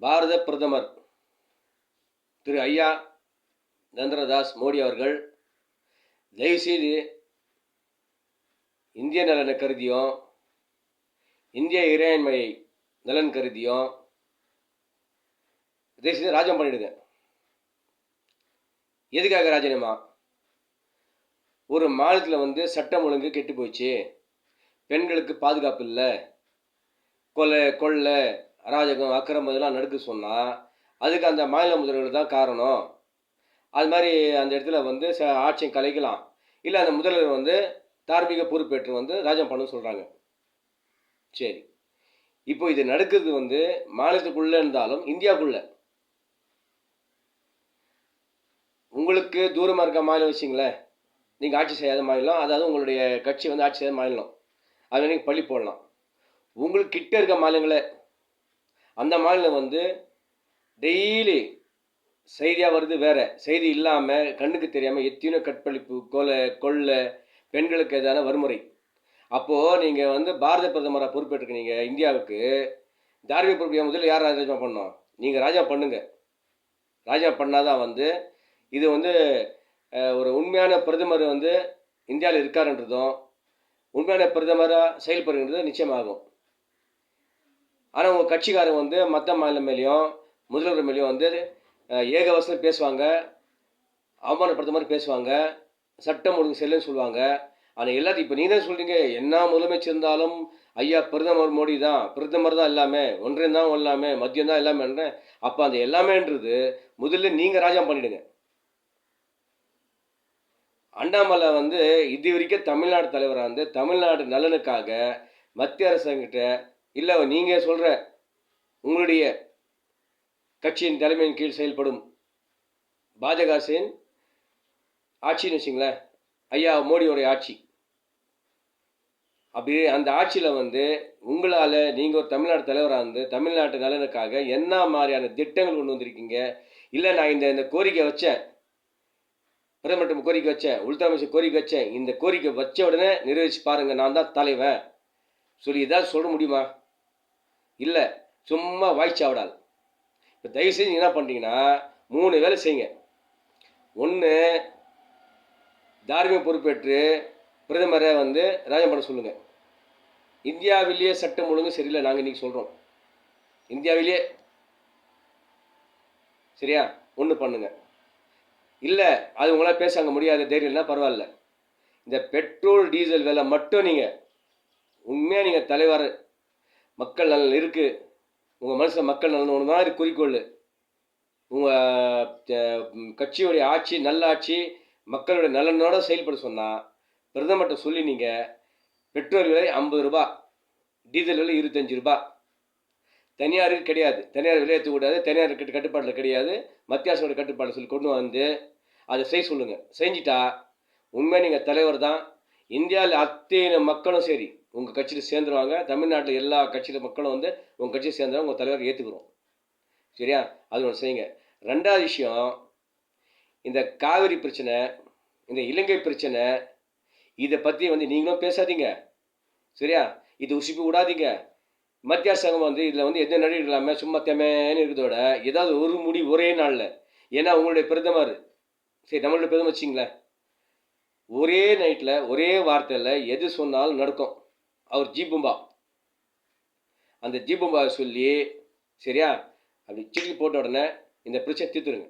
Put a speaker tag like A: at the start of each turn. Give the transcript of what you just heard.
A: பாரத பிரதமர் திரு ஐயா நந்திரதாஸ் மோடி அவர்கள் தயவுசெய்து இந்திய நலனை கருதியும் இந்திய இறையாண்மை நலன் கருதியும் தயவுசெய்து ராஜம் பண்ணிடுங்க. எதுக்காக ராஜினாமா? ஒரு மாநிலத்தில் வந்து சட்டம் ஒழுங்கு கெட்டு போச்சு. பெண்களுக்கு பாதுகாப்பு இல்லை. கொலை கொள்ளை அராஜகம் அக்கிரமம் இதெல்லாம் நடக்க சொன்னால் அதுக்கு அந்த மாநில முதல்வர்கள் தான் காரணம். அது மாதிரி அந்த இடத்துல வந்து ச ஆட்சியை கலைக்கலாம். இல்லை அந்த முதல்வர் வந்து தார்மீக பொறுப்பேற்று வந்து ராஜம் பண்ண சொல்கிறாங்க சரி. இப்போ இது நடக்குது வந்து மாநிலத்துக்குள்ளே இருந்தாலும் இந்தியாவுக்குள்ள. உங்களுக்கு தூரமாக இருக்க மாநிலம் வச்சிங்களேன். நீங்கள் ஆட்சி செய்யாத மாநிலம் அதாவது உங்களுடைய கட்சி வந்து ஆட்சி செய்யாத மாநிலம். அது நீங்கள் பள்ளி போடலாம். உங்களுக்கு கிட்ட இருக்க மாநிலங்களை அந்த மாநிலம் வந்து டெய்லி செய்தியாக வருது வேற. செய்தி இல்லாமல் கண்ணுக்கு தெரியாமல் எத்தனையோ கற்பழிப்பு கொலை கொள்ளை பெண்களுக்கு எதான வன்முறை. அப்போது நீங்கள் வந்து பாரத பிரதமராக பொறுப்பேற்றுக்கிறீங்க இந்தியாவுக்கு. தார்மீக பொறுப்பு முதல்ல யார் ராஜா பண்ணோம் நீங்கள் ராஜா பண்ணுங்க. ராஜா பண்ணாதான் வந்து இது வந்து ஒரு உண்மையான பிரதமர் வந்து இந்தியாவில் இருக்காருன்றதும் உண்மையான பிரதமராக செயல்படுகின்றதும் நிச்சயமாகும். ஆனால் உங்கள் கட்சிக்காரங்க வந்து மற்ற மாநிலம் மேலேயும் முதல்வர் மேலேயும் வந்து ஏக வசனம் பேசுவாங்க. அவமானப்படுத்த மாதிரி பேசுவாங்க. சட்டம் ஒழுங்கு செல்லுன்னு சொல்லுவாங்க. ஆனால் எல்லாத்தையும் இப்போ நீங்கள் தான் சொல்கிறீங்க என்ன முதலமைச்சர் இருந்தாலும் ஐயா பிரதமர் மோடி தான். பிரதமர் தான் எல்லாமே. ஒன்றியம் தான் எல்லாமே. மத்தியம் தான் எல்லாமே அப்போ அந்த எல்லாமேன்றது முதல்ல நீங்கள் ராஜா பண்ணிவிடுங்க அண்ணாமலை வந்து இது வரைக்கும் தமிழ்நாடு தலைவராக இருந்து தமிழ்நாடு நலனுக்காக மத்திய அரசாங்கிட்ட இல்லை நீங்கள் சொல்கிற உங்களுடைய கட்சியின் தலைமையின் கீழ் செயல்படும் பாஜக சேன் ஆட்சின்னு வச்சுங்களேன் ஐயா மோடியோடைய ஆட்சி. அப்படி அந்த ஆட்சியில் வந்து உங்களால் நீங்கள் ஒரு தமிழ்நாடு தலைவராக இருந்து தமிழ்நாட்டு நலனுக்காக என்ன மாதிரியான திட்டங்கள் கொண்டு வந்திருக்கீங்க? இல்லை நான் இந்த இந்த கோரிக்கை வச்சேன். பிரதமர்கிட்ட கோரிக்கை வச்சேன் உள்துறை அமைச்சர் கோரிக்கை வச்சேன். இந்த கோரிக்கை வச்ச உடனே நிறைவேற்றி பாருங்கள் நான் தான் தலைவன். சொல்லி ஏதாவது சொல்ல முடியுமா? இல்லை சும்மா வாய்ச்சாவிடாது இப்போ தயவு செஞ்சு என்ன பண்ணுறீங்கன்னா மூணு வேலை செய்யுங்க. ஒன்று தார்மீக பொறுப்பேற்று பிரதமரை வந்து ராஜம் பண்ண சொல்லுங்கள் இந்தியாவிலேயே சட்டம் ஒழுங்கு சரியில்லை நாங்கள் இன்றைக்கி சொல்கிறோம் இந்தியாவிலேயே சரியா? ஒன்று பண்ணுங்க. இல்லை அது உங்களால் பேச அங்கே முடியாத தைரியம்னா பரவாயில்ல. இந்த பெட்ரோல் டீசல் விலை மட்டும் நீங்கள் உண்மையாக நீங்கள் தலைவர் மக்கள் நலன் இருக்குது உங்கள் மனசில் மக்கள் நலன் ஒன்று தான் இருக்குது குறிக்கோள். உங்கள் கட்சியுடைய ஆட்சி நல்ல ஆட்சி மக்களுடைய நலனோட செயல்பட சொன்னால் பிரதமர்கிட்ட சொல்லி நீங்கள் பெட்ரோல் விலை ஐம்பது ரூபா டீசல் விலை இருபத்தஞ்சி ரூபா. தனியாருக்கு கிடையாது. தனியார் விலை ஏற்றக்கூடாது தனியார் கட்டு கட்டுப்பாட்டில் கிடையாது. மத்திய அரசோட கட்டுப்பாடு சொல்லி கொண்டு வந்து அதை செய்ய சொல்லுங்கள் செஞ்சிட்டா உண்மையாக நீங்கள் தலைவர் தான். இந்தியாவில் அத்தனை மக்களும் சரி. உங்கள் கட்சியில் சேர்ந்துருவாங்க. தமிழ்நாட்டில் எல்லா கட்சியில் மக்களும் வந்து உங்கள் கட்சியில் சேர்ந்துருவாங்க உங்கள் தலைவர் ஏற்றுக்கிறோம் சரியா? அது ஒன்று செய்யுங்க. ரெண்டாவது விஷயம் இந்த காவிரி பிரச்சனை இந்த இலங்கை பிரச்சனை இதை பற்றி வந்து நீங்களும் பேசாதீங்க. சரியா? இது உசுப்பி விடாதீங்க. மத்திய அரசாங்கம் வந்து இதில் வந்து எந்த நடவடிக்கை இல்லாமல் சும்மா தெமேன்னு இருக்கிறதோட ஏதாவது ஒரு முடி ஒரே நாளில். ஏன்னா உங்களுடைய பிரதமர் சரி நம்மளுடைய பிரதமர் வச்சிங்களேன் ஒரே நைட்டில் ஒரே வார்த்தையில் எது சொன்னாலும் நடக்கும். அவர் ஜீபும்பா அந்த ஜீபும்பாவை சொல்லி சரியா? அப்படி சிக்கி போட்ட உடனே இந்த பிரச்சனை தீர்த்துருங்க